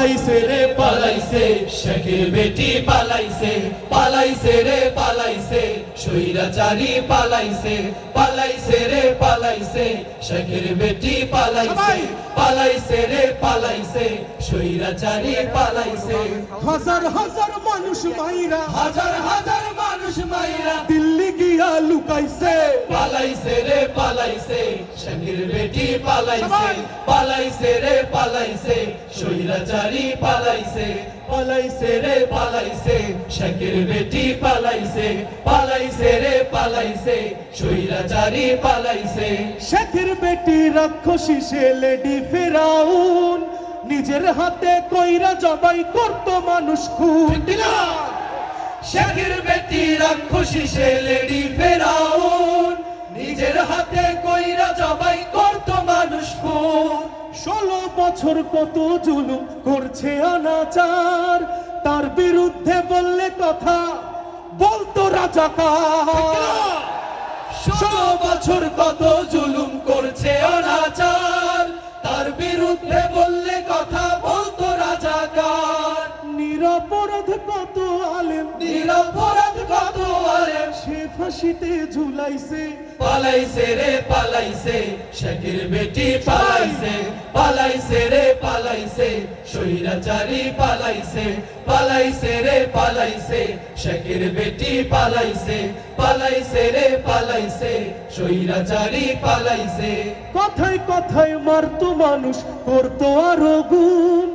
পালাইছে রে পালাইছে শেখের বেটি পালাইছে পালাইছে রে পালাইছে সৈরাচারি পালাইছে পালাইছে রে পালাইছে শেখের বেটি পালাইছে পালাইছে রে পালাইছে সৈরাচারি পালাইছে। হাজার হাজার মানুষ মাইরা হাজার হাজার মানুষ মাইরা দিল্লি গিয়া লুকাইছে। পালাইছে রে পালাইছে শেখের বেটি পালাইছে পালাইছে রে পালাইছে সৈরাচারি পালাইছে পালাইছে রে পালাইছে শেখের বেটি পালাইছে পালাইছে রে পালাইছে সৈরাচারি পালাইছে। শেখের বেটি রাক্ষসী সে লেডি ফেরাউন নিজের হাতে কইরা জবাই করত মানুষ খুন। শেখের বেটি রাক্ষসী সে লেডি ফেরাউন নিজের হাতে কইরা জবাই করত মানুষ ষোলো বছর কত জুলুম করছে অনাচার। তার বিরুদ্ধে বললে কথা বলতো রাজাকার। ষোলো বছর কত জুলুম করছে অনাচার। তার বিরুদ্ধে বললে কথা বলতো রাজাকার। নিরপরাধ কত আলেম। নিরপরাধ কত আলেম। ফাঁসিতে ঝুলাইছে। পালাইছে রে পালাইছে শেখের বেটি পালাইছে পালাইছে রে পালাইছে সৈরাচারি পালাইছে পালাইছে রে পালাইছে শেখের বেটি পালাইছে পালাইছে রে পালাইছে সৈরাচারি পালাইছে। কথায় কথায় মারতো মানুষ করতো আরও গুম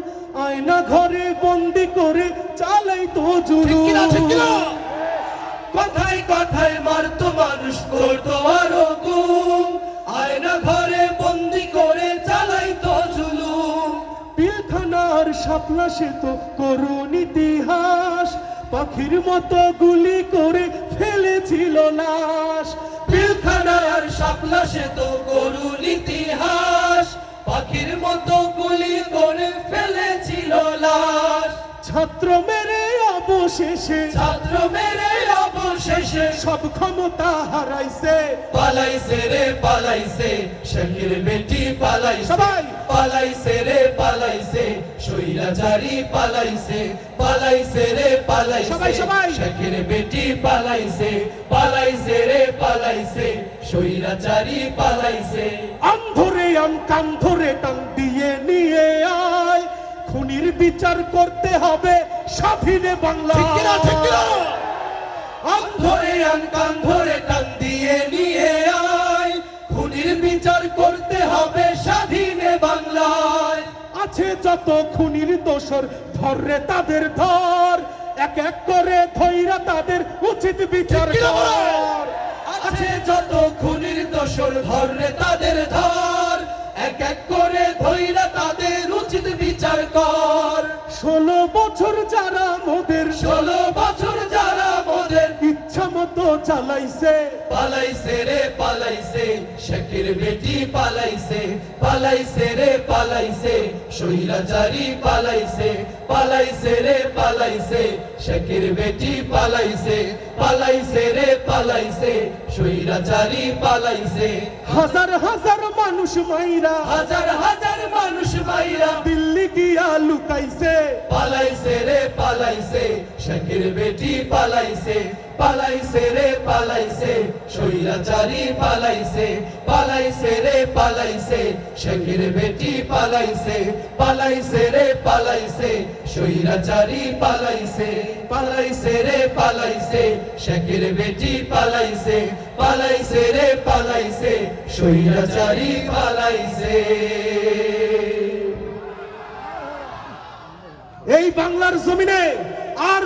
আয়না ঘরে বন্দি করে চালাইতো জুলুম। কথায় কথায় মারতো মানুষ করতো আরও গুম। আয়না ঘরে বন্দি করে চালাইতো জুলুম। পিলখানার শাপলা সে তো করুণ ইতিহাস। পাখির মতো গুলি করে ফেলেছিল লাশ। পিলখানার শাপলা সে তো করুণ ইতিহাস। পাখির মতো গুলি করে ফেলেছিল লাশ। ছাত্র অবশেষে ছাত্র মেরে অবশেষে সব ক্ষমতা হারাইছে। পালাইছে রে পালাইছে। বেটি পালাইছে। সবাই। পালাইছে রে পালাইছে। সৈরাচারি পালাইছে পালাইছে রে পালাইছে। সবাই, সবাই। বেটি পালাইছে পালাইছে রে পালাইছে। সৈরাচারি পালাইছে। অন্ধরে আম কান ধরে টান দিয়ে নিয়ে আয়। খুনির বিচার করতে হবে স্বাধীনে বাংলা। ধরে আন কান? ধরে টান দিয়ে নিয়ে আয়। খুনির বিচার করতে হবে স্বাধীনে বাংলায়। আছে যত খুনির দোষর ধরে তাদের ধর। এক এক করে ধৈরা তাদের উচিত বিচার ঠিক আছে যত খুনির দোষর ধরে তাদের ধর। এক এক করে ধৈরা তাদের উচিত বিচার বছর যারা মোদের ষোলো চালাইছে পালাইছে রে পালাইছে। শেখের বেটি পালাইছে পালাইছে রে পালাইছে। সৈরাচারি পালাইছে পালাইছে রে পালাইছে। শেখের বেটি পালাইছে পালাইছে রে পালাইছে। সৈরাচারি পালাইছে। হাজার হাজার মানুষ মাইরা হাজার হাজার মানুষ মাইরা দিল্লি গিয়া লুকাইছে। পালাইছে রে পালাইছে শেখের বেটি পালাইছে পালাইছে রে, পালাইছে সৈরাচারি পালাইছে পালাইছে রে, পালাইছে, শেখের বেটি পালাইছে পালাইছে রে, পালাইছে সৈরাচারি পালাইছে পালাইছে রে, পালাইছে, শেখের বেটি পালাইছে পালাইছে রে, পালাইছে সৈরাচারি পালাইছে। এই বাংলার জমিনে আর